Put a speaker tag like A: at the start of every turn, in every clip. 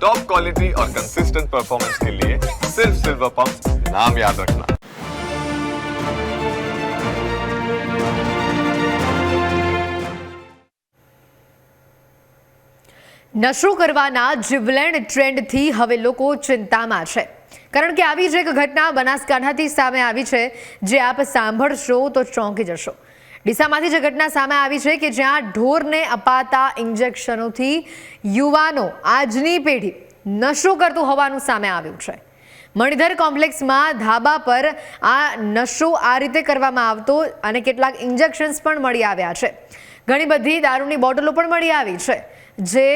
A: Top quality और consistent performance के लिए सिर्फ सिल्वर पंप नाम याद रखना
B: નશો કરવાના જીવલેણ ટ્રેન્ડથી હવે લોકો ચિંતામાં છે કારણ કે આવી જ એક ઘટના બનાસકાંઠાથી સામે આવી છે જે આપ સાંભળશો તો ચોંકી જશો ડીસામાંથી જે ઘટના સામે આવી છે કે જ્યાં ઢોરને અપાતા ઇન્જેક્શનોથી યુવાનો આજની પેઢી નશો કરતું હોવાનું સામે આવ્યું છે. મણિધર કોમ્પ્લેક્સમાં ધાબા પર આ નશો આ રીતે કરવામાં આવતો અને કેટલાક ઇન્જેક્શન્સ પણ મળી આવ્યા છે. ઘણી બધી દારૂની બોટલો પણ મળી આવી છે, જે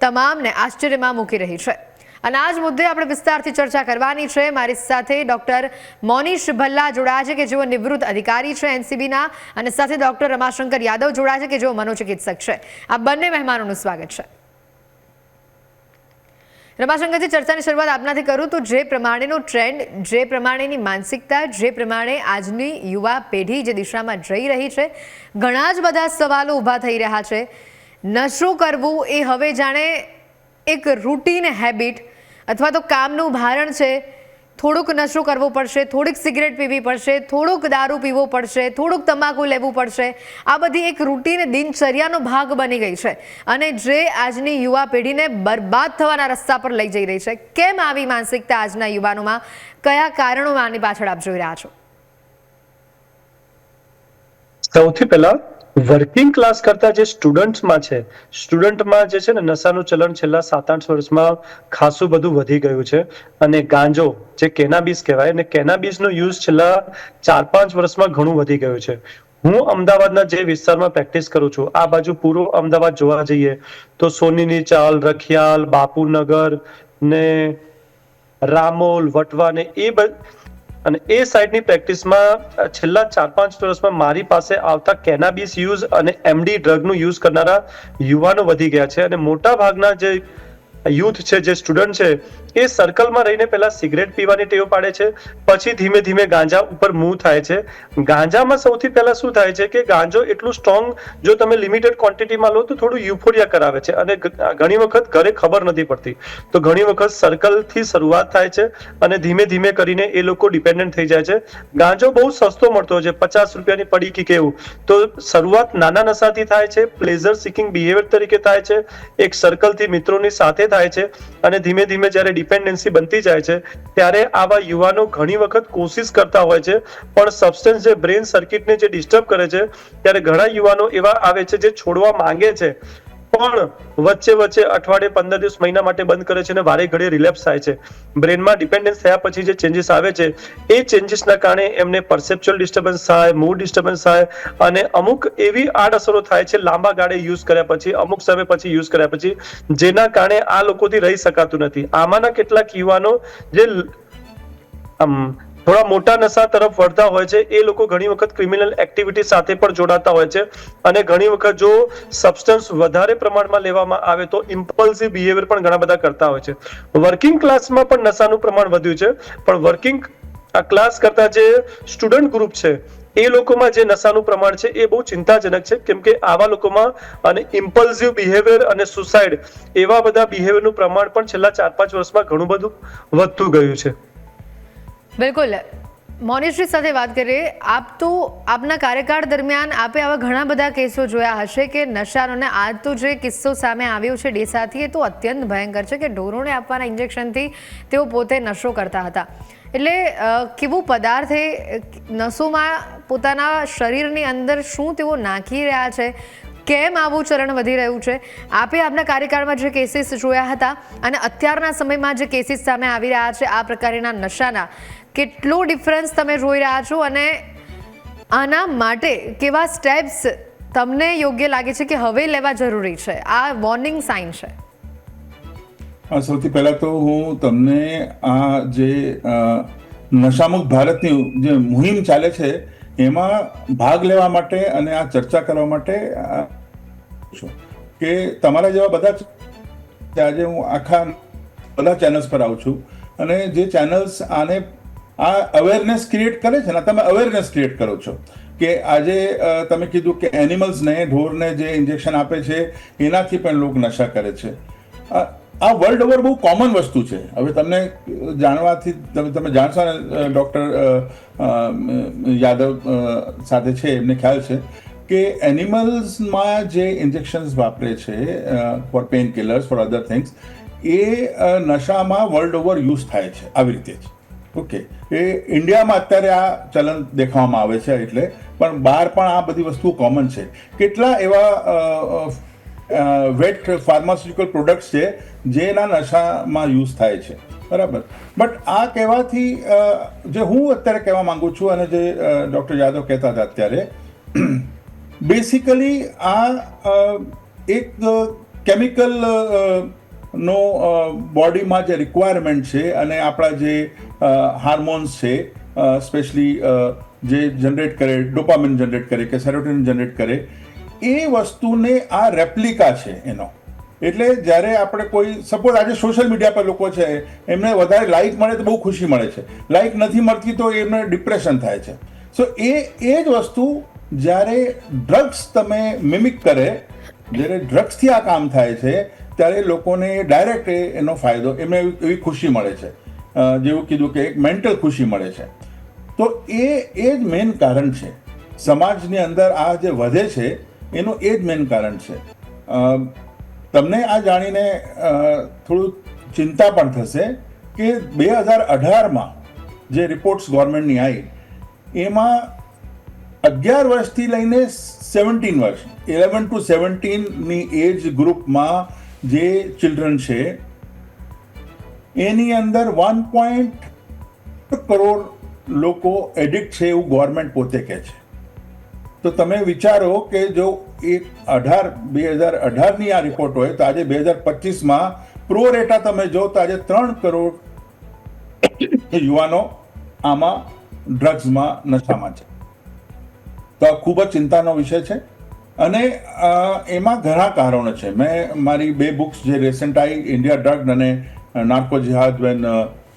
B: તમામને આશ્ચર્યમાં મૂકી રહી છે. અને આ જ મુદ્દે આપણે વિસ્તારથી ચર્ચા કરવાની છે. મારી સાથે ડોક્ટર મોનીશ ભલ્લા જોડાયા છે, કે જેઓ નિવૃત્ત અધિકારી છે એનસીબીના, અને સાથે ડોક્ટર રમાશંકર યાદવ જોડાયા છે, કે જેઓ મનોચિકિત્સક છે. આ બંને મહેમાનોનું સ્વાગત છે. રમાશંકરજી, ચર્ચાની શરૂઆત આપનાથી કરું તો જે પ્રમાણેનો ટ્રેન્ડ, જે પ્રમાણેની માનસિકતા, જે પ્રમાણે આજની યુવા પેઢી જે દિશામાં જઈ રહી છે, ઘણા જ બધા સવાલો ઊભા થઈ રહ્યા છે. નશો કરવું એ હવે જાણે એક રૂટીન હેબિટ અથવા તો કામનું ભારણ છે, થોડુંક નશો કરવો પડશે, થોડીક સિગરેટ પીવી પડશે, થોડુંક દારૂ પીવો પડશે, થોડુંક તમાકુ લેવું પડશે. આ બધી એક રૂટીન દિનચર્યાનો ભાગ બની ગઈ છે અને જે આજની યુવા પેઢીને બરબાદ થવાના રસ્તા પર લઈ જઈ રહી છે. કેમ આવી માનસિકતા આજના યુવાનોમાં? કયા કારણો આની પાછળ આપ જોઈ રહ્યા છો?
C: સૌથી પહેલા વર્કિંગ ક્લાસ કરતા જે સ્ટુડન્ટ્સમાં છે સ્ટુડન્ટમાં જે છે ને નશાનું ચલણ છેલ્લા સાત આઠ વર્ષમાં ખાસું બધું વધી ગયું છે. અને ગાંજો, જે કેનાબીસ કહેવાય અને કેનાબીસનો યુઝ છેલ્લા ચાર પાંચ વર્ષમાં ઘણું વધી ગયું છે. હું અમદાવાદના જે વિસ્તારમાં પ્રેક્ટિસ કરું છું, આ બાજુ પૂરો અમદાવાદ જોવા જઈએ, તો સોનીની ચાલ, રખિયાલ, બાપુનગર ને રામોલ, વટવા ને એ બ- અને એ સાઇડની પ્રેક્ટિસમાં છેલ્લા ચાર પાંચ વર્ષમાં મારી પાસે આવતા કેનાબીસ યુઝ અને એમડી ડ્રગનું યુઝ કરનારા યુવાનો વધી ગયા છે અને મોટા ભાગના જે યુથ છે, જે સ્ટુડન્ટ છે, એ સર્કલમાં રહીને પહેલા સિગરેટ પીવાની ટેવ પાડે છે, પછી ધીમે ધીમે ગાંજા ઉપર મૂવ થાય છે. ગાંજામાં સૌથી પહેલા શું થાય છે કે ગાંજો એટલું સ્ટ્રોંગ જો તમે લિમિટેડ ક્વોન્ટિટીમાં લો તો થોડું યુફોરિયા કરાવે છે. અને ઘણી વખત ઘરે ખબર નથી પડતી. તો ઘણી વખત સર્કલથી શરૂઆત થાય છે અને ધીમે ધીમે કરીને એ લોકો ડિપેન્ડન્ટ થઈ જાય છે. ગાંજો બહુ સસ્તો મળતો છે, પચાસ રૂપિયાની પડી કે કેવું. તો શરૂઆત નાના નશાથી થાય છે પ્લેઝર સિકિંગ બિહેવિયર તરીકે થાય છે. એક સર્કલથી મિત્રોની સાથે થાય છે અને ધીમે ધીમે જ્યારે ડિપેન્ડન્સી બનતી જાય છે, ત્યારે આવા યુવાનો ઘણી વખત કોશિશ કરતા હોય છે. પણ સબસ્ટન્સ જે બ્રેન સર્કિટને જે ડિસ્ટર્બ કરે છે, ત્યારે ઘણા યુવાનો એવા આવે છે જે છોડવા માંગે છે. પણ વચ્ચે વચ્ચે અઠવાડિયે પંદર દિવસ મહિના માટે બંધ કરે છે અને વારે ઘડીએ રિલેપ્સ થાય છે. બ્રેનમાં ડિપેન્ડન્સ થયા પછી જે ચેન્જીસ આવે છે, એ ચેન્જીસના કારણે એમને પરસેપ્ચ્યુઅલ ડિસ્ટર્બન્સ થાય મૂડ ડિસ્ટર્બન્સ થાય અને અમુક એવી આડઅસરો થાય છે લાંબા ગાળે યુઝ કર્યા પછી, અમુક સમય પછી યુઝ કર્યા પછી, જેના કારણે આ લોકોથી રહી શકાતું નથી. આમાંના કેટલાક યુવાનો જે આમ થોડા મોટા નશા તરફ વળતા હોય છે. એ લોકો ઘણી વખત ક્રિમિનલ એક્ટિવિટી સાથે પણ જોડાતા હોય છે. અને ઘણી વખત જો સબસ્ટન્સ વધારે પ્રમાણમાં લેવામાં આવે તો ઇમ્પલ્સિવ બિહેવિયર પણ ઘણા બધા કરતા હોય છે. વર્કિંગ ક્લાસમાં પણ નશાનું પ્રમાણ વધ્યું છે. પણ વર્કિંગ આ ક્લાસ કરતા જે સ્ટુડન્ટ ગ્રુપ છે, એ લોકોમાં જે નશાનું પ્રમાણ છે, એ બહુ ચિંતાજનક છે. કેમ કે આવા લોકોમાં અને ઇમ્પલ્સિવ બિહેવિયર અને સુસાઇડ એવા બધા બિહેવિયરનું પ્રમાણ પણ છેલ્લા ચાર પાંચ વર્ષમાં ઘણું બધું વધતું ગયું છે.
B: બિલકુલ. મોનિશ્રી સાથે વાત કરીએ, આપ તો આપના કાર્યકાળ દરમિયાન આપે આવા ઘણા બધા કેસો જોયા હશે કે નશાનો ને આજ તો જે કિસ્સો સામે આવ્યો છે ડેસાથી એ તો અત્યંત ભયંકર છે કે ઢોરોને આપવાના ઇન્જેક્શનથી તેઓ પોતે નશો કરતા હતા. એટલે કેવો પદાર્થ એ, નસોમાં પોતાના શરીરની અંદર શું તેઓ નાખી રહ્યા છે? કેમ આવું ચરણ વધી રહ્યું છે? આપે આપના કાર્યકાળમાં જે કેસીસ જોયા હતા અને અત્યારના સમયમાં જે કેસીસ સામે આવી રહ્યા છે, આ પ્રકારના નશાના. કેટલો ડિફરન્સ તમે જોઈ રહ્યા છો અને આના માટે કેવા સ્ટેપ્સ તમને યોગ્ય લાગે છે કે હવે લેવા જરૂરી છે? આ વોર્નિંગ સાઇન છે.
D: સૌથી પહેલા તો હું તમને આ જે નશામુક્ત ભારતની જે મુહિમ ચાલે છે, એમાં ભાગ લેવા માટે અને આ ચર્ચા કરવા માટે કે તમારા જેવા બધા આજે હું આખા બધા ચેનલ્સ પર આવું છું અને જે ચેનલ્સ આને આ અવેરનેસ ક્રિએટ કરે છે ને, તમે અવેરનેસ ક્રિએટ કરો છો કે આજે તમે કીધું કે એનિમલ્સને ઢોરને જે ઇન્જેક્શન આપે છે, એનાથી પણ લોકો નશા કરે છે. આ વર્લ્ડ ઓવર બહુ કોમન વસ્તુ છે. હવે તમને જાણવાથી, તમે તમે જાણશો ને ડૉક્ટર યાદવ સાથે છે, એમને ખ્યાલ છે કે એનિમલ્સમાં જે ઇન્જેક્શન્સ વાપરે છે for pain killers for other things એ નશામાં વર્લ્ડ ઓવર યુઝ થાય છે, આવી રીતે જ. ઓકે. એ ઇન્ડિયામાં અત્યારે આ ચલન દેખાવામાં આવે છે એટલે, પણ બહાર પણ આ બધી વસ્તુઓ કોમન છે. કેટલા એવા વેટ ફાર્માસ્યુટિકલ પ્રોડક્ટ્સ છે જેના નશામાં યુઝ થાય છે. બરાબર? બટ આ કહેવાથી જે હું અત્યારે કહેવા માંગુ છું અને જે ડૉક્ટર યાદવ કહેતા હતા અત્યારે બેસિકલી આ એક કેમિકલ નો બોડીમાં જે રિક્વાયરમેન્ટ છે અને આપણા જે હાર્મોન્સ છે. સ્પેશલી જે જનરેટ કરે ડોપામિન જનરેટ કરે કે સેરોટિન જનરેટ કરે, એ વસ્તુને આ રેપ્લિકા છે એનો. એટલે જ્યારે આપણે કોઈ સપોઝ આજે સોશિયલ મીડિયા પર લોકો છે, એમને વધારે લાઇક મળે તો બહુ ખુશી મળે છે. લાઇક નથી મળતી તો એમને ડિપ્રેશન થાય છે. સો એ એ જ વસ્તુ જ્યારે ડ્રગ્સ તમે મિમિક કરે, જ્યારે ડ્રગ્સથી આ કામ થાય છે, ત્યારે લોકોને ડાયરેક્ટ એનો ફાયદો, એમને એવી ખુશી મળે છે. જેવું કીધું કે એક મેન્ટલ ખુશી મળે છે. તો એ એ જ મેઇન કારણ છે. સમાજની અંદર આ જે વધે છે, એનું એ જ મેઇન કારણ છે. તમને આ જાણીને થોડું ચિંતા પણ થશે કે બે હજાર અઢારમાં જે રિપોર્ટ્સ ગવર્મેન્ટની આવી, એમાં અગિયાર વર્ષથી લઈને સેવન્ટીન વર્ષ ઇલેવન ટુ સેવન્ટીનની એજ ગ્રુપમાં જે ચિલ્ડ્રન છે એની અંદર વન પોઈન્ટ કરોડ લોકો એડિક્ટ છે એવું ગવર્મેન્ટ પોતે કહે છે. તો તમે વિચારો કે જો એક અઢાર, બે હજાર અઢારની આ રિપોર્ટ હોય, તો આજે બે હજાર પચીસમાં પ્રો રેટા તમે જો, તો આજે ત્રણ કરોડ યુવાનો આમાં ડ્રગ્સમાં નશામાં છે. તો આ ખૂબ જ ચિંતાનો વિષય છે. અને એમાં ઘણા કારણો છે. મેં મારી બે બુક્સ જે રેસન્ટ આવી ઇન્ડિયા ડ્રગ અને નાર્કો જિહાદ વેન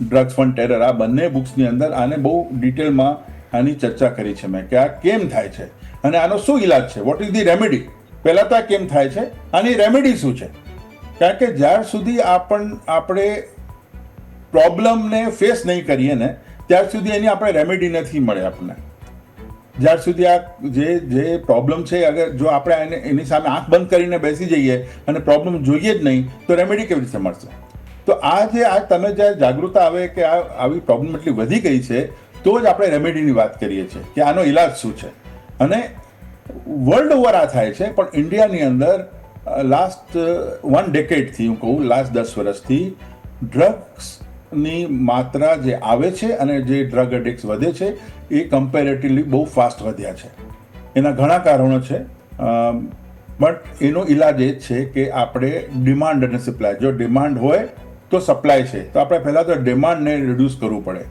D: ડ્રગ્સ ફન ટેરર આ બંને બુક્સની અંદર આને બહુ ડિટેલમાં આની ચર્ચા કરી છે મેં કે આ કેમ થાય છે અને આનો શું ઈલાજ છે? વોટ ઇઝ ધી રેમેડી પહેલાં તો આ કેમ થાય છે? આની રેમેડી શું છે? કારણ કે જ્યાર સુધી આપણ, આપણે પ્રોબ્લેમને ફેસ નહીં કરીએ ને, ત્યાર સુધી એની આપણે રેમેડી નથી મળે આપણને. જ્યાર સુધી આ જે જે પ્રોબ્લેમ છે, અગર જો આપણે એની સામે આંખ બંધ કરીને બેસી જઈએ અને પ્રોબ્લેમ જોઈએ જ નહીં, તો રેમેડી કેવી રીતે મળશે? તો આ જે આ તમે જ્યારે જાગૃતતા આવે કે આ આવી પ્રોબ્લેમ એટલી વધી ગઈ છે, તો જ આપણે રેમેડીની વાત કરીએ છીએ કે આનો ઈલાજ શું છે. અને વર્લ્ડ ઓવર આ થાય છે, પણ ઇન્ડિયાની અંદર લાસ્ટ વન ડેકેડથી હું કહું લાસ્ટ દસ વર્ષથી ડ્રગ્સની માત્રા જે આવે છે અને જે ડ્રગ એડિક્સ વધે છે, એ કમ્પેરેટિવલી બહુ ફાસ્ટ વધ્યા છે. એના ઘણા કારણો છે બટ એનો ઈલાજ એ છે કે આપણે ડિમાન્ડ અને સપ્લાય જો ડિમાન્ડ હોય તો સપ્લાય છે, તો આપણે પહેલાં તો ડિમાન્ડને રિડ્યુસ કરવું પડે.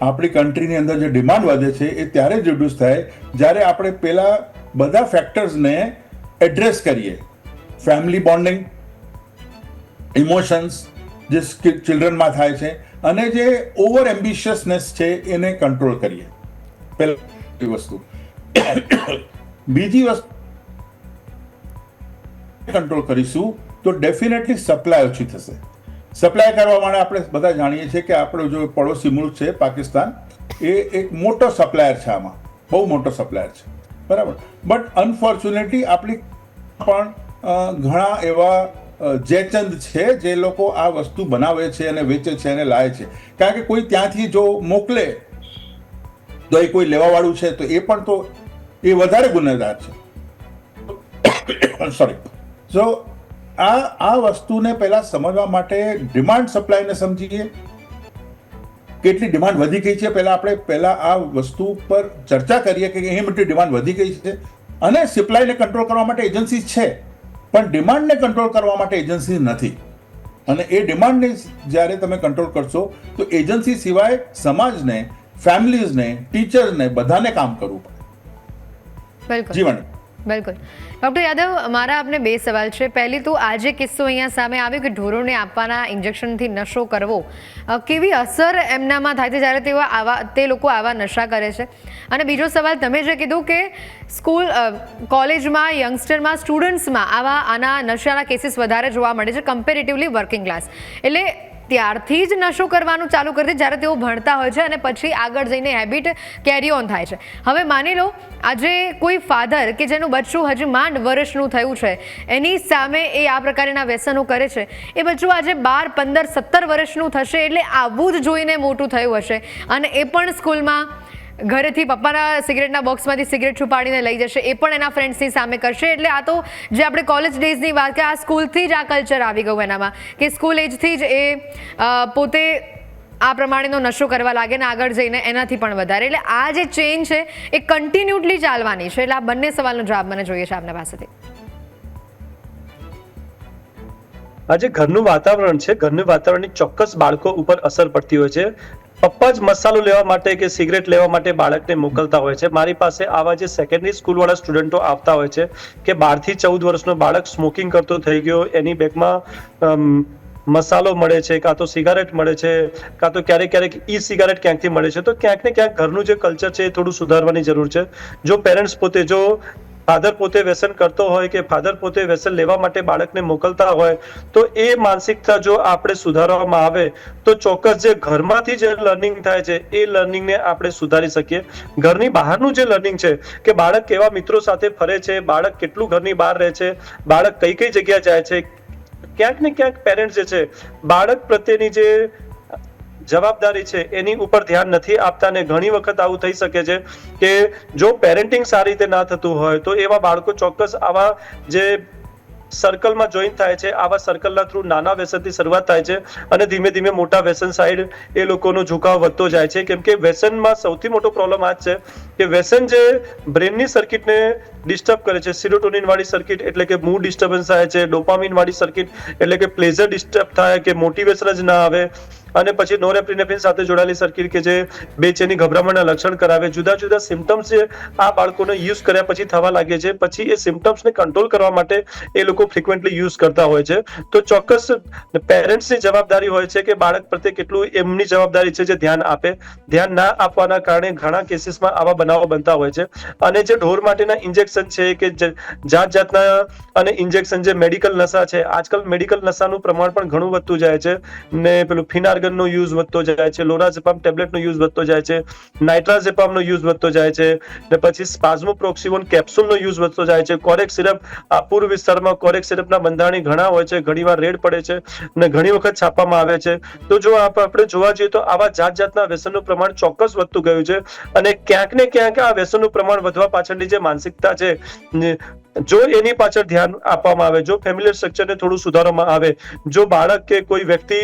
D: આપણી કન્ટ્રીની અંદર જે ડિમાન્ડ વધે છે, એ ત્યારે જ રિડ્યુસ થાય જ્યારે આપણે પેલા બધા ફેક્ટર્સને એડ્રેસ કરીએ. ફેમિલી બોન્ડિંગ ઇમોશન્સ જે ચિલ્ડ્રનમાં થાય છે, અને જે ઓવર એમ્બિશિયસનેસ છે, એને કંટ્રોલ કરીએ. પહેલી વસ્તુ. બીજી વસ્તુ કંટ્રોલ કરીશું, તો ડેફિનેટલી સપ્લાય ઓછી થશે. સપ્લાય કરવા માટે આપણે બધા જાણીએ છીએ કે આપણો જો પડોશી મુલ્ક છે, પાકિસ્તાન, એ એક મોટો સપ્લાયર છે આમાં. બહુ મોટો સપ્લાયર છે. બરાબર? બટ અનફોર્ચ્યુનેટલી આપણી પણ ઘણા એવા જેચંદ છે જે લોકો આ વસ્તુ બનાવે છે અને વેચે છે અને લાવે છે. કારણ કે કોઈ ત્યાંથી જો મોકલે, તો એ કોઈ લેવાવાળું છે, તો એ પણ તો એ વધારે ગુનેગાર છે. સોરી સો આ આ વસ્તુને પહેલા સમજવા માટે ડિમાન્ડ સપ્લાયને સમજીએ. કેટલી ડિમાન્ડ વધી ગઈ છે? પહેલા આપણે પહેલા આ વસ્તુ પર ચર્ચા કરીએ કે અહીં મોટી ડિમાન્ડ વધી ગઈ છે. અને સપ્લાયને કંટ્રોલ કરવા માટે એજન્સી છે. પણ ડિમાન્ડને કંટ્રોલ કરવા માટે એજન્સી નથી. અને એ ડિમાન્ડને જ્યારે તમે કંટ્રોલ કરશો તો એજન્સી સિવાય સમાજને ફેમિલીઝને ટીચર્સને બધાને કામ કરવું પડે. જીવન.
B: બિલકુલ. ડૉક્ટર યાદવ, મારા આપને બે સવાલ છે. પહેલી તો આજે કિસ્સો અહીંયા સામે આવ્યો કે ઢોરોને આપવાના ઇન્જેક્શનથી નશો કરવો. કેવી અસર એમનામાં થાય છે જ્યારે તેઓ આવા, તે લોકો આવા નશા કરે છે? અને બીજો સવાલ, તમે જે કીધું કે સ્કૂલ કોલેજમાં, યંગસ્ટરમાં, સ્ટુડન્ટ્સમાં આવા આના નશાના કેસીસ વધારે જોવા મળે છે કમ્પેરેટિવલી વર્કિંગ ક્લાસ એટલે ત્યારથી જ નશો કરવાનું ચાલુ કરી દે જ્યારે તેઓ ભણતા હોય છે અને પછી આગળ જઈને હેબિટ કેરી ઓન થાય છે. હવે માની લો, આજે કોઈ ફાધર કે જેનું બચ્ચું હજી માંડ વર્ષનું થયું છે, એની સામે એ આ પ્રકારના વ્યસનો કરે છે, એ બચ્ચું આજે બાર, પંદર, સત્તર વર્ષનું થશે એટલે આવું જ જોઈને મોટું થયું હશે. અને એ પણ સ્કૂલમાં ઘરેથી પપ્પાના સિગરેટના બોક્સમાંથી સિગરેટ છુપાડીને લઈ જશે. એ પણ એના ફ્રેન્ડ્સની સામે કરશે. એટલે આ તો જે આપણે કોલેજ ડેઝની વાત કે આ સ્કૂલથી જ આ કલ્ચર આવી ગયું એનામાં. કે સ્કૂલ એજથી જ એ પોતે આ પ્રમાણેનો નશો કરવા લાગે ને આગળ જઈને એનાથી પણ વધારે. એટલે આ જે ચેન છે, એ કન્ટિન્યુટલી ચાલવાની છે. એટલે આ બંને સવાલનો જવાબ મને જોઈએ છે આપના પાસેથી.
C: આજે ઘરનું વાતાવરણ છે. ઘરનું વાતાવરણની ચોક્કસ બાળકો ઉપર અસર પડતી હોય છે. પપ્પા જ મસાલો લેવા માટે કે સિગરેટ લેવા માટે બાળકને મોકલતા હોય છે. મારી પાસે આવા જે સેકન્ડરી સ્કૂલવાળા સ્ટુડન્ટો આવતા હોય છે કે બારથી ચૌદ વર્ષનો બાળક સ્મોકિંગ કરતો થઈ ગયો, એની બેગમાં મસાલો મળે છે, કાં તો સિગારેટ મળે છે, કાં તો ક્યારેક ક્યારેક ઈ સિગારેટ ક્યાંકથી મળે છે. તો ક્યાંક ને ક્યાંક ઘરનું જે કલ્ચર છે એ થોડું સુધારવાની જરૂર છે. જો પેરેન્ટ્સ પોતે જો ફાધર પોતે વ્યસન કરતો હોય કે ફાધર પોતે વ્યસન લેવા માટે બાળકને મોકલતા હોય, તો એ માનસિકતા જો આપણે સુધારવામાં આવે, તો ચોક્કસ જે ઘરમાંથી જે લર્નિંગ થાય છે, એ લર્નિંગને આપણે સુધારી શકીએ. ઘરની બહારનું જે લર્નિંગ છે, કે બાળક કેવા મિત્રો સાથે ફરે છે, બાળક કેટલું ઘરની બહાર રહે છે, બાળક કઈ કઈ જગ્યા જાય છે, ક્યાંક ને ક્યાંક પેરેન્ટ્સ જે છે, બાળક પ્રત્યેની જે જવાબદારી છે, એની ઉપર ધ્યાન નથી આપતા ને ઘણી વખત આવું થઈ શકે છે કે જો પેરેન્ટિંગ સારી રીતે ના થતું હોય, તો એવા બાળકો ચોક્કસ આવા જે સર્કલમાં જોઈન થાય છે, આવા સર્કલના થ્રુ નાના વ્યસનથી શરૂઆત થાય છે અને ધીમે ધીમે મોટા વ્યસન સાઈડ એ લોકોનો ઝુકાવ વધતો જાય છે. કેમ કે વ્યસનમાં સૌથી મોટો પ્રોબ્લેમ આ છે કે વ્યસન જે બ્રેનની સર્કિટને ડિસ્ટર્બ કરે છે સિરોટોનિન વાળી સર્કિટ એટલે કે મૂડ ડિસ્ટર્બન્સ થાય છે ડોપામિન વાળી સર્કિટ એટલે કે પ્લેઝર ડિસ્ટર્બ થાય કે મોટિવેશન જ ના આવે અને પછી નોરેપ્રિનેફ્રિન સાથે જોડાયેલી સર્કિટ કે જે બેચેની ગભરામણના લક્ષણ કરાવે, જુદા જુદા સિમ્ટમ્સ જે આ બાળકોને યુઝ કર્યા પછી થવા લાગે છે, પછી એ સિમ્ટમ્સને કંટ્રોલ કરવા માટે એ લોકો ફ્રિકવન્ટલી યુઝ કરતા હોય છે. તો ચોક્કસ પેરેન્ટ્સની જવાબદારી હોય છે કે બાળક પ્રત્યે કેટલું એમની જવાબદારી છે જે ધ્યાન આપે. ધ્યાન ના આપવાના કારણે ઘણા કેસીસમાં આવા બનાવો બનતા હોય છે. અને જે ઢોર માટેના ઇન્જેક્શન છે કે જાત જાતના અને ઇન્જેક્શન જે મેડિકલ નશા છે, આજકાલ મેડિકલ નશાનું પ્રમાણ પણ ઘણું વધતું જાય છે. ને પેલું ફિનાર્ગનનો યુઝ વધતો જાય છે, લોરાઝેપામ ટેબ્લેટનો યુઝ વધતો જાય છે, નાઇટ્રાઝેપામનો યુઝ વધતો જાય છે, ને પછી સ્પાઝમોપ્રોક્સિવન કેપ્સ્યુલનો યુઝ વધતો જાય છે. કોરેક સિરપ આ પૂર્વ વિસ્તારમાં કોરેક સિરપના બંધારણી ઘણા હોય છે, ઘણીવાર રેડ પડે છે, ને ઘણી વખત છાપવામાં આવે છે. તો જો આપ- આપણે જોવા જઈએ તો આવા જાત જાતના વ્યસનનું પ્રમાણ ચોક્કસ વધતું ગયું છે અને ક્યાંક ને ક્યાંક આ વ્યસનનું પ્રમાણ વધવા પાછળની જે માનસિકતા છે, ને જો એની પાછળ ધ્યાન આપવામાં આવે, જો ફેમિલી સ્ટ્રક્ચરને થોડું સુધારવામાં આવે, જો બાળક કે કોઈ વ્યક્તિ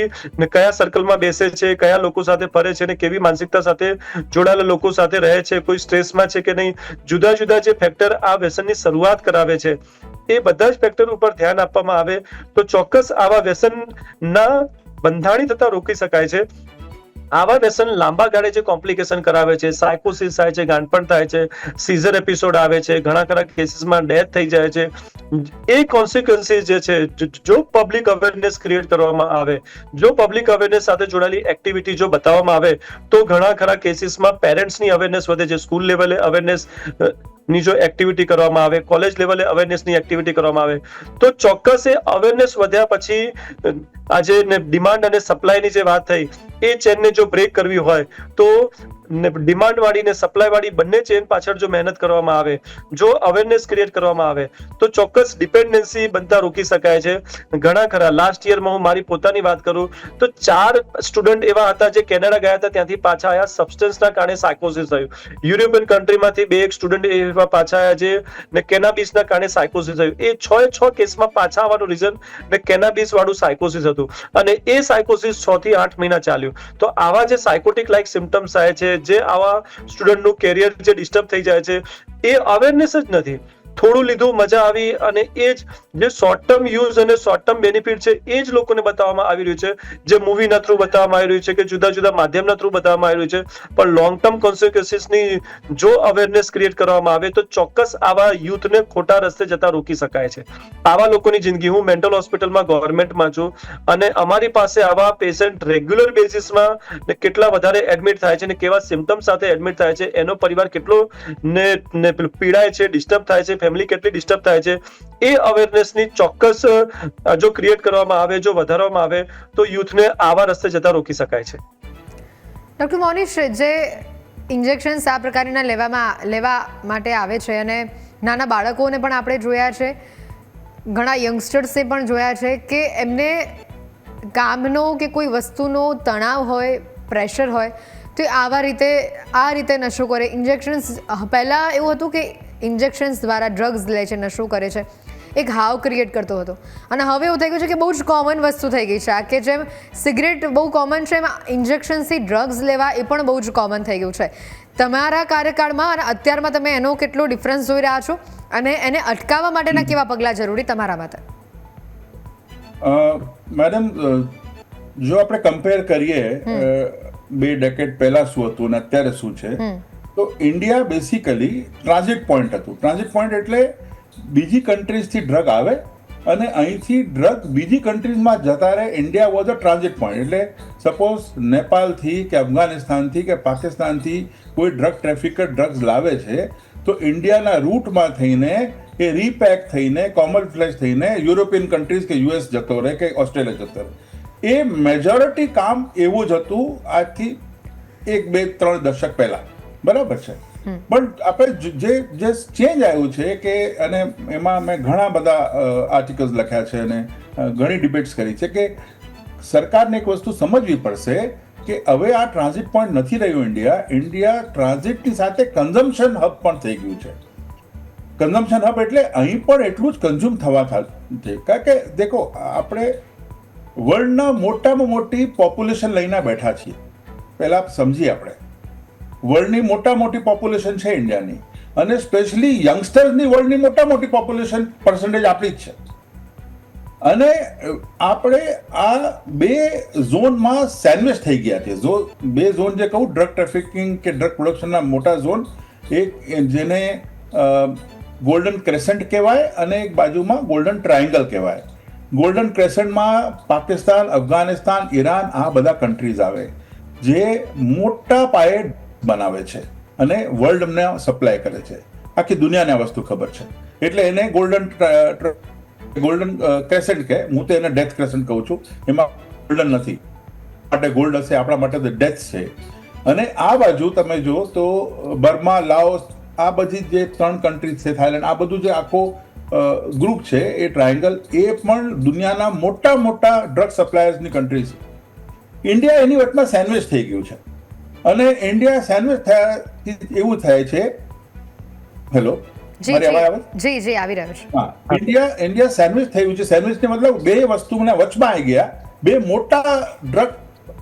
C: કયા સર્કલમાં બેસે છે, કયા લોકો સાથે ફરે છે અને કેવી માનસિકતા સાથે જોડાયેલા લોકો સાથે રહે છે, કોઈ સ્ટ્રેસમાં છે કે નહીં, જુદા જુદા જે ફેક્ટર આ વ્યસનની શરૂઆત કરાવે છે, એ બધા જ ફેક્ટર ઉપર ધ્યાન આપવામાં આવે, તો ચોક્કસ આવા વ્યસનના બંધાણી થતા રોકી શકાય છે. આવા વ્યસન લાંબા ગાળે જે કોમ્પ્લિકેશન કરાવે છે સાયકોસિસ થાય છે, ગાંઠપણ થાય છે સીઝર એપિસોડ આવે છે, ઘણા ખરા કેસીસમાં ડેથ થઈ જાય છે. એ કોન્સિક્વન્સીસ જે છે, જો- પબ્લિક અવેરનેસ ક્રિએટ કરવામાં આવે, જો પબ્લિક અવેરનેસ સાથે જોડાયેલી એક્ટિવિટી જો બતાવવામાં આવે, તો ઘણા ખરા કેસીસમાં પેરેન્ટ્સની અવેરનેસ વધે છે સ્કૂલ લેવલે અવેરનેસ ની જો એક્ટિવિટી કરવામાં આવે કોલેજ લેવલે અવેરનેસની એક્ટિવિટી કરવામાં આવે, તો ચોક્કસ એ અવેરનેસ વધ્યા પછી આજે ડિમાન્ડ અને સપ્લાયની જે વાત થઈ, એ ચેનને જો બ્રેક કરવી હોય, તો ડિમાન્ડ વાળી ને સપ્લાય વાળી બંને ચેન પાછળ જો મહેનત કરવામાં આવે, જો અવેરનેસ ક્રિએટ કરવામાં આવે, તો ચોક્કસ ડિપેન્ડન્સી બનતા રોકી શકાય છે. ઘણા ખરા લાસ્ટ યરમાં હું મારી પોતાની વાત કરું, તો ચાર સ્ટુડન્ટ એવા હતા જે કેનેડા ગયા હતા, ત્યાંથી પાછા આવ્યા સબસ્ટન્સના કારણે સાયકોસિસ થયું. યુરોપિયન કન્ટ્રીમાંથી બે એક સ્ટુડન્ટ એવા પાછા આવ્યા જે, ને કેનાબીસના કારણે સાયકોસિસ થયું. એ છ છ કેસમાં પાછા આવવાનું રીઝન ને કેનાબીસ વાળું સાયકોસિસ હતું. અને એ સાયકોસિસ છ થી આઠ મહિના ચાલ્યું. તો આવા જે સાયકોટિક લાઇક સિમ્ટમ્સ આવે છે જે આવા સ્ટુડન્ટનું કેરિયર જે ડિસ્ટર્બ થઈ જાય છે એ અવેરનેસ જ નથી. થોડું લીધું, મજા આવી અને એ જ જે શોર્ટ ટર્મ યુઝ અને શોર્ટ ટર્મ બેનિફિટ છે, એ જ લોકોને બતાવવામાં આવી રહ્યું છે. જે મૂવીના થ્રુ બતાવવામાં આવી રહ્યું છે કે જુદા જુદા માધ્યમના થ્રુ બતાવવામાં આવી રહ્યું છે. પણ લોંગ ટર્મ કોન્સિક્વન્સીસની જો અવેરનેસ ક્રિએટ કરવામાં આવે, તો ચોક્કસ આવા યુથને ખોટા રસ્તે જતા રોકી શકાય છે. આવા લોકોની જિંદગી, હું મેન્ટલ હોસ્પિટલમાં ગવર્મેન્ટમાં છું અને અમારી પાસે આવા પેશન્ટ રેગ્યુલર બેસિસમાં ને કેટલા વધારે એડમિટ થાય છે ને કેવા સિમ્ટમ સાથે એડમિટ થાય છે, એનો પરિવાર કેટલો ને ને પીડાય છે ડિસ્ટર્બ થાય છે ફેમિલી કેટલી ડિસ્ટર્બ થાય છે, એ અવેરનેસની ચોક્કસ જો ક્રિએટ કરવામાં આવે, જો વધારવામાં આવે, તો યુથને આવા રસ્તે જતા રોકી શકાય છે.
B: ડૉક્ટર મોનિશ જે ઇન્જેક્શન્સ આ પ્રકારના લેવામાં, લેવા માટે આવે છે અને નાના બાળકોને પણ આપણે જોયા છે, ઘણા યંગસ્ટર્સે પણ જોયા છે કે એમને કામનો કે કોઈ વસ્તુનો તણાવ હોય પ્રેશર હોય, તો આવા રીતે, આ રીતે નશો કરે. ઇન્જેક્શન્સ પહેલાં એવું હતું કે ઇન્જેક્શન્સ દ્વારા ડ્રગ્સ લે છે નશો કરે છે એક હાવ ક્રિએટ કરતો હતો. અને હવે એવું થઈ ગયું છે કે બહુ જ કોમન વસ્તુ થઈ ગઈ છે. આ કે જેમ સિગરેટ બહુ કોમન છે એમ ઇન્જેક્શન્સથી ડ્રગ્સ લેવા એ પણ બહુ જ કોમન થઈ ગયું છે. તમારા કાર્યકાળમાં અને અત્યારમાં તમે એનો કેટલો ડિફરન્સ જોઈ રહ્યા છો અને એને અટકાવવા માટેના કેવા પગલાં જરૂરી તમારા માટે?
D: મેડમ જો આપણે કમ્પેર કરીએ બે ડેકેટ પહેલા શું હતું અને અત્યારે શું છે? તો ઇન્ડિયા બેસિકલી ટ્રાન્ઝિટ પોઈન્ટ હતું. ટ્રાન્ઝિટ પોઈન્ટ એટલે બીજી કન્ટ્રીઝથી ડ્રગ આવે અને અહીંથી ડ્રગ બીજી કન્ટ્રીઝમાં જતા રહે. India was a transit point એટલે સપોઝ નેપાલથી કે અફઘાનિસ્તાનથી કે પાકિસ્તાનથી કોઈ ડ્રગ ટ્રાફિકર ડ્રગ્સ લાવે છે, તો ઇન્ડિયાના રૂટમાં થઈને એ રીપેક થઈને કોમન ફ્લેશ થઈને યુરોપિયન કન્ટ્રીઝ કે યુએસ જતો રહે કે ઓસ્ટ્રેલિયા જતો રહે. એ મેજોરિટી કામ એવું જ હતું આજથી એક બે ત્રણ દશક પહેલા. બરાબર છે. પણ આપણે જે જે ચેન્જ આવ્યું છે કે અને એમાં મેં ઘણા બધા આર્ટિકલ્સ લખ્યા છે અને ઘણી ડિબેટ્સ કરી છે કે સરકારને એક વસ્તુ સમજવી પડશે કે હવે આ ટ્રાન્ઝિટ પોઈન્ટ નથી રહ્યું ઇન્ડિયા ઇન્ડિયા ટ્રાન્ઝિટની સાથે કન્ઝમ્પશન હબ પણ થઈ ગયું છે. કન્ઝમ્પશન હબ એટલે અહીં પણ એટલું જ કન્ઝ્યુમ થવા થા- છે. કારણ કે દેખો આપણે વર્લ્ડના મોટામાં મોટી પોપ્યુલેશન લઈને બેઠા છીએ. પહેલાં સમજીએ આપણે. વર્લ્ડની મોટા મોટી પોપ્યુલેશન છે ઇન્ડિયાની. અને સ્પેશિયલી યંગસ્ટર્સની વર્લ્ડની મોટા મોટી પોપ્યુલેશન પર્સન્ટેજ આપણી જ છે. અને આપણે આ બે ઝોનમાં સેન્ડવિચ થઈ ગયા છે. ઝો બે ઝોન જે કહું ડ્રગ ટ્રાફિકિંગ કે ડ્રગ પ્રોડક્શનના મોટા ઝોન, એક જેને ગોલ્ડન ક્રેસન્ટ કહેવાય અને એક બાજુમાં ગોલ્ડન ટ્રાયંગલ કહેવાય. ગોલ્ડન ક્રેસન્ટમાં પાકિસ્તાન, અફઘાનિસ્તાન, ઈરાન આ બધા કન્ટ્રીઝ આવે. જે મોટા પાયે બનાવે છે અને વર્લ્ડને સપ્લાય કરે છે. આખી દુનિયાને આ વસ્તુ ખબર છે. એટલે એને ગોલ્ડન ગોલ્ડન ક્રેસન્ટ કહે. હું તો એને ડેથ ક્રેસન્ટ કહું છું. એમાં ગોલ્ડન નથી. માટે ગોલ્ડ હશે, આપણા માટે ડેથ છે. અને આ બાજુ તમે જો તો, બર્મા, લાઓસ, આ બધી જે ત્રણ કન્ટ્રીઝ છે થાઈલેન્ડ આ બધું જે આખો ગ્રુપ છે, એ ટ્રાયંગલ એ પણ દુનિયાના મોટા મોટા ડ્રગ સપ્લાયર્સની કન્ટ્રી છે. ઇન્ડિયા એની વચમાં સેન્ડવિચ થઈ ગયું છે. અને ઇન્ડિયા સેન્ડવિચ થયા એવું થાય છે. હેલો
B: જી જી. આવી રહ્યો છે.
D: ઇન્ડિયા ઇન્ડિયા સેન્ડવિચ થયું છે. મતલબ બે વસ્તુના વચમાં આવી ગયા. બે મોટા ડ્રગ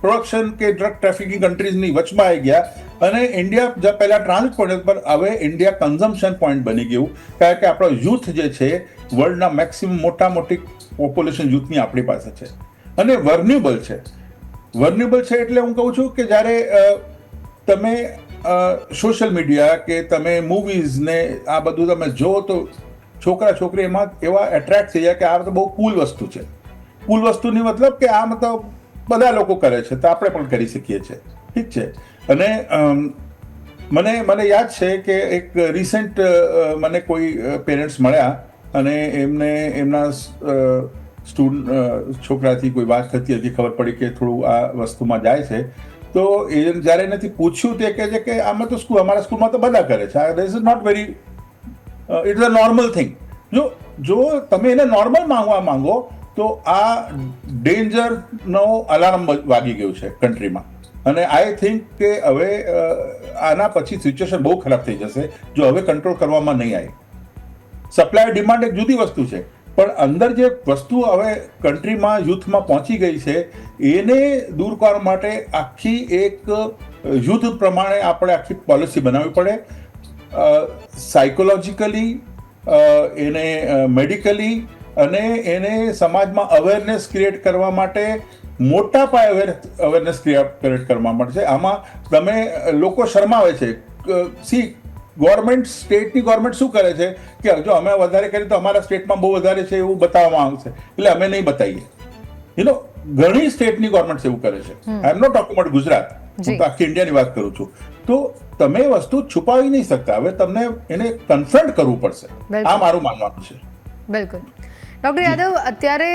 D: પ્રોડક્શન કે ડ્રગ ટ્રાફિકિંગ કન્ટ્રીઝની વચમાં આવી ગયા. અને ઇન્ડિયા જે પહેલા ટ્રાન્સપોર્ટ પર હવે ઇન્ડિયા કન્ઝમ્પશન પોઈન્ટ બની ગયું. કારણ કે આપણો યુથ જે છે વર્લ્ડના મેક્સિમમ મોટા મોટી પોપ્યુલેશન યુથની આપણી પાસે છે. અને વર્ન્યુબલ છે. વર્ન્યુબલ છે એટલે હું કહું છું કે જ્યારે તમે સોશિયલ મીડિયા કે તમે મૂવીઝ ને આ બધું તમે જો તો છોકરા છોકરી એમાં એવા એટ્રેક્ટ થઈ જાય કે આ તો બહુ કુલ વસ્તુ છે. કુલ વસ્તુની મતલબ કે આ મતલબ બધા લોકો કરે છે, તો આપણે પણ કરી શકીએ છીએ ઠીક છે. અને મને મને યાદ છે કે એક રિસેન્ટ મને કોઈ પેરેન્ટ્સ મળ્યા અને એમને, એમના સ્ટુડન્ટ છોકરાથી કોઈ વાત થતી હતી, ખબર પડી કે થોડું આ વસ્તુમાં જાય છે. તો એ જ્યારે એનાથી પૂછ્યું તે કહે છે કે આમાં તો સ્કૂલ અમારા સ્કૂલમાં તો બધા કરે છે. This is not very it's a normal thing જો જો તમે એને નોર્મલ માંગવા માંગો, તો આ ડેન્જરનો અલાર્મ વાગી ગયું છે કન્ટ્રીમાં અને આઈ થિંક કે હવે આના પછી સિચ્યુએશન બહુ ખરાબ થઈ જશે, જો હવે કંટ્રોલ કરવામાં નહીં આવે. સપ્લાય ડિમાન્ડ એક જુદી વસ્તુ છે. પણ અંદર જે વસ્તુ હવે કન્ટ્રીમાં યુથમાં પહોંચી ગઈ છે, એને દૂર કરવા માટે આખી એક યુદ્ધ પ્રમાણે આપણે આખી પોલિસી બનાવવી પડે. સાયકોલોજીકલી એને મેડિકલી અને એને સમાજમાં અવેરનેસ ક્રિએટ કરવા માટે મોટા પાયે અવેર અવેરનેસ ક્રિએટ કરવા માટે છે. આમાં તમે લોકો શરમાવે છે. સી ગવર્મેન્ટ સ્ટેટની ગવર્મેન્ટ શું કરે છે? કે જો અમે વધારે કરીએ તો અમારા સ્ટેટમાં બહુ વધારે છે એવું બતાવવામાં આવશે. એટલે અમે નહીં બતાવીએ. યુ નો ઘણી સ્ટેટની ગવર્મેન્ટ એવું કરે છે. I am not talk about
B: Gujarat.
D: હું તો આખી ઇન્ડિયાની વાત કરું છું. તો તમે વસ્તુ છુપાવી નહીં શકતા. હવે તમને એને કન્ફ્રન્ટ કરવું પડશે. આ મારું માનવાનું છે.
B: બિલકુલ. ડૉક્ટર યાદવ અત્યારે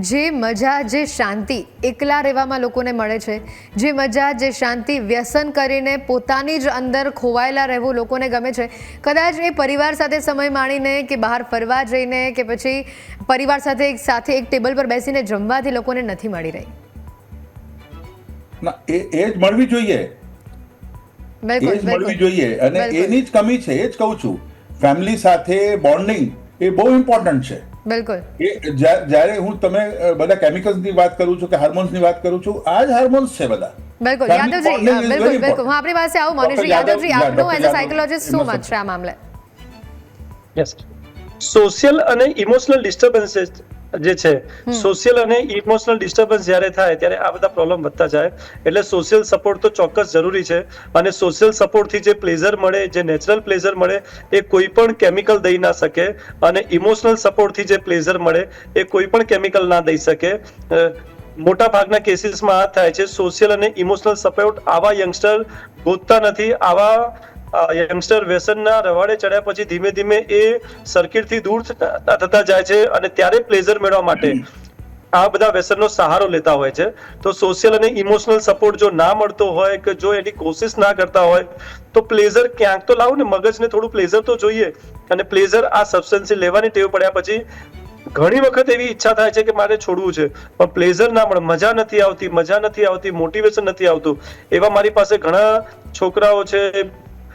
B: જે મજા જે શાંતિ એકલા રહેવામાં લોકોને મળે છે જે મજા જે શાંતિ વ્યસન કરીને પોતાની જ અંદર ખોવાયેલા રહેવું લોકોને ગમે છે કદાચ એ પરિવાર સાથે સમય માણીને કે બહાર ફરવા જઈને કે પછી પરિવાર સાથે એક સાથે એક ટેબલ પર બેસીને જમવાથી લોકોને નથી મળી રહી.
D: ના એ એ જ મળવી જોઈએ. એ જ મળવી જોઈએ અને એની જ કમી છે એ જ કહું છું. ફેમિલી સાથે બોન્ડિંગ એ બહુ ઇમ્પોર્ટન્ટ છે.
B: બિલકુલ.
D: એ જ્યા- જ્યારે હું તમે બધા કેમિકલ્સની વાત કરું છું કે હાર્મોન્સની વાત કરું છું આ જ હાર્મોન્સ છે બધા.
B: બિલકુલ યાદવજી બિલકુલ બિલકુલ. હું આપણી પાસે આવું. મનીષજી
D: યાદવ-
B: યાદવજી આપનું એઝ અ સાયકોલોજિસ્ટ શું મત છે આ મામલે?
C: યસ સોશિયલ અને ઇમોશનલ ડિસ્ટર્બન્સ જે છે સોશિયલ અને ઇમોશનલ ડિસ્ટર્બન્સ જ્યારે થાય ત્યારે આ બધા પ્રોબ્લેમ વધતા જાય. એટલે સોશિયલ સપોર્ટ તો ચોક્કસ જરૂરી છે. અને સોશિયલ સપોર્ટથી જે પ્લેઝર મળે જે નેચરલ પ્લેઝર મળે એ કોઈ પણ કેમિકલ દઈ ના શકે. અને ઇમોશનલ સપોર્ટથી જે પ્લેઝર મળે એ કોઈ પણ કેમિકલ ના દઈ શકે. મોટા ભાગના કેસીસમાં આ થાય છે. સોશિયલ અને ઇમોશનલ સપોર્ટ આવા યંગસ્ટર ગોતતા નથી. આવા યંગસ્ટર વ્યસનના રવાડે ચડ્યા પછી ધીમે ધીમે એ સર્કિટથી દૂર થતા જાય છે અને ત્યારે પ્લેઝર મેળવવા માટે આ બધા વ્યસનનો સહારો લેતા હોય છે. તો સોશિયલ અને ઇમોશનલ સપોર્ટ જો ના મળતો હોય કે જો એની કોશિશ ના કરતા હોય, તો પ્લેઝર ક્યાંક તો લાવો ને મગજને થોડું પ્લેઝર તો જોઈએ. અને પ્લેઝર આ સબસ્ટન્સી લેવાની ટેવ પડ્યા પછી ઘણી વખત એવી ઈચ્છા થાય છે કે મારે છોડવું છે. પણ પ્લેઝર ના મળે, મજા નથી આવતી, મજા નથી આવતી મોટિવેશન નથી આવતું. એવા મારી પાસે ઘણા છોકરાઓ છે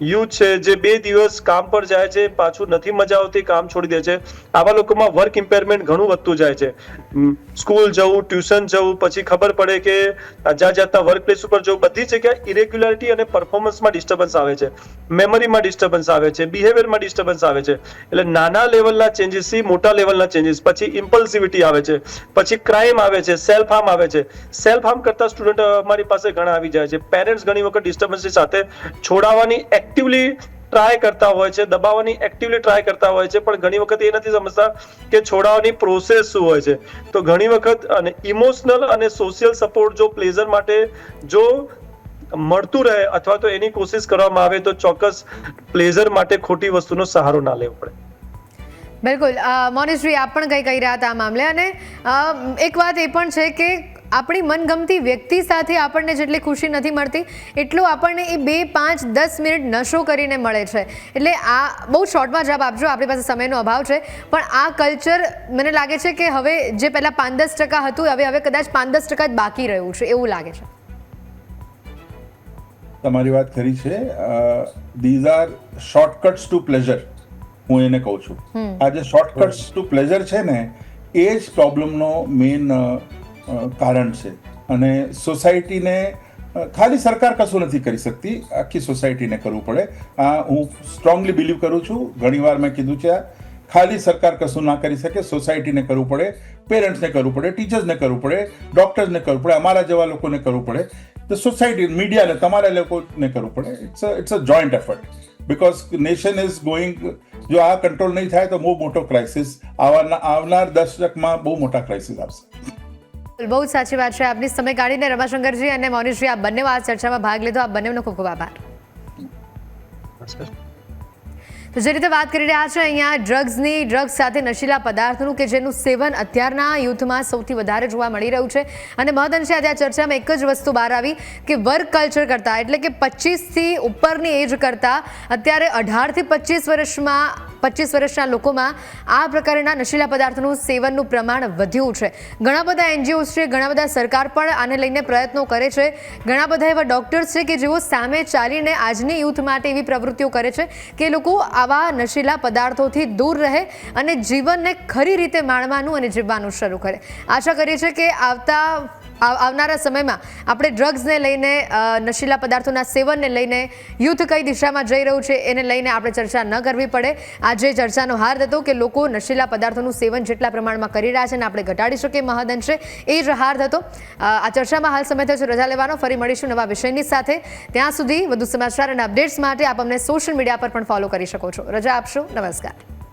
C: યુથ છે, જે બે દિવસ કામ પર જાય છે, પાછું નથી મજા આવતી, કામ છોડી દે છે. આવા લોકોમાં વર્ક ઇમ્પેરમેન્ટ ઘણું વધતું જાય છે. સ્કૂલ જવું ટ્યુશન જવું, પછી ખબર પડે કે જ્યાં જાતના વર્ક પ્લેસ ઉપર જવું, બધી જગ્યાએ ઇરેગ્યુલારિટી અને પરફોર્મન્સમાં ડિસ્ટર્બન્સ આવે છે. મેમરીમાં ડિસ્ટર્બન્સ આવે છે બિહેવિયરમાં ડિસ્ટર્બન્સ આવે છે. એટલે નાના લેવલના ચેન્જીસથી મોટા લેવલના ચેન્જીસ પછી ઇમ્પલ્સિવિટી આવે છે, પછી ક્રાઇમ આવે છે સેલ્ફ હાર્મ આવે છે. સેલ્ફ હાર્મ કરતા સ્ટુડન્ટ અમારી પાસે ઘણા આવી જાય છે. પેરેન્ટ્સ ઘણી વખત ડિસ્ટર્બન્સની સાથે છોડાવવાની એક્ટિવલી ટ્રાય કરતા હોય છે દબાવવાની એક્ટિવલી ટ્રાય કરતા હોય છે પણ ઘણી વખત એ નથી સમજતા કે છોડાવવાની પ્રોસેસ શું હોય છે. તો ઘણી વખત અને ઇમોશનલ અને સોશિયલ સપોર્ટ જો પ્લેઝર માટે જો મળતું રહે અથવા તો એની કોશિશ કરવામાં આવે તો ચોક્કસ પ્લેઝર માટે ખોટી વસ્તુનો સહારો ના લેવો પડે.
B: બિલકુલ. અ, મોનિશજી આપ પણ કંઈ કહી રહ્યા હતા આ મામલે અને એક વાત એ પણ છે કે આપણી મનગમતી વ્યક્તિ સાથે આપણને જેટલી ખુશી નથી મળતી એટલું આપણને એ બે પાંચ દસ મિનિટ નશો કરીને મળે છે. એટલે આ બહુ શોર્ટમાં જવાબ આપજો આપણી પાસે સમયનો અભાવ છે. પણ આ કલ્ચર મને લાગે છે કે હવે જે પહેલાં પાંચ દસ ટકા હતું હવે હવે કદાચ પાંચ દસ ટકા જ બાકી રહ્યું છે એવું લાગે છે.
D: તમારી વાત ખરી છે. These are shortcuts to pleasure હું એને કહું છું. આ જે શોર્ટકટ્સ ટુ પ્લેઝર છે ને એ જ પ્રોબ્લેમનો મેઇન કારણ છે. અને સોસાયટીને ખાલી સરકાર કશું નથી કરી શકતી. આખી સોસાયટીને કરવું પડે. આ હું સ્ટ્રોંગલી બિલીવ કરું છું. ઘણીવાર મેં કીધું છે, ખાલી સરકાર કશું ના કરી શકે. સોસાયટીને કરવું પડે, પેરેન્ટ્સને કરવું પડે, ટીચર્સને કરવું પડે, ડૉક્ટર્સને કરવું પડે, અમારા જેવા લોકોને કરવું પડે. તો સોસાયટી, મીડિયાને, તમારા લોકોને કરવું પડે. It's it's a joint effort because nation is going જો આ કંટ્રોલ નહીં થાય તો બહુ મોટો ક્રાઇસિસ આવવાના, આવનાર દશકમાં બહુ મોટા ક્રાઇસિસ આવશે.
B: બહુ જ સાચી વાત છે. આપની સમય કાઢીને રમાશંકરજી અને મોનિશજી આ બંને આ ચર્ચામાં ભાગ લીધો. આ બંનેનો ખૂબ ખૂબ આભાર. તો જે રીતે વાત કરી રહ્યા છે, અહીંયા ડ્રગ્સની ડ્રગ્સ સાથે નશીલા પદાર્થનું કે જેનું સેવન અત્યારના યુથમાં સૌથી વધારે જોવા મળી રહ્યું છે. અને મહદઅંશે આજે આ ચર્ચામાં એક જ વસ્તુ બહાર આવી કે વર્ક કલ્ચર કરતાં, એટલે કે પચીસથી ઉપરની એજ કરતાં, અત્યારે અઢારથી પચીસ વર્ષમાં, પચીસ વર્ષના લોકોમાં આ પ્રકારના નશીલા પદાર્થનું સેવનનું પ્રમાણ વધ્યું છે. ઘણા બધા એનજીઓ છે, ઘણા બધા સરકાર પણ આને લઈને પ્રયત્નો કરે છે. ઘણા બધા એવા ડૉક્ટર્સ છે કે જેઓ સામે ચાલીને આજની યુથ માટે એવી પ્રવૃત્તિઓ કરે છે કે લોકો આવા નશીલા પદાર્થોથી દૂર રહે અને જીવનને ખરી રીતે માણવાનું અને જીવવાનું શરૂ કરે. આશા કરીએ છીએ કે આવતા આવ- આવનારા સમયમાં આપણે ડ્રગ્સને લઈને નશીલા પદાર્થોના સેવનને લઈને યુથ કઈ દિશામાં જઈ રહ્યું છે એને લઈને આપણે ચર્ચા ન કરવી પડે. આજે ચર્ચાનો હાર હતો કે લોકો નશીલા પદાર્થોનું સેવન જેટલા પ્રમાણમાં કરી રહ્યા છે અને આપણે ઘટાડી શકીએ મહદઅંશે એ જ હાર હતો. આ ચર્ચામાં હાલ સમય થયો છે, રજા લેવાનો, ફરી મળીશું નવા વિષયની સાથે. ત્યાં સુધી વધુ સમાચાર અને અપડેટ્સ માટે આપ અમને સોશિયલ મીડિયા પર પણ ફોલો કરી શકો છો. રજા આપશો, નમસ્કાર.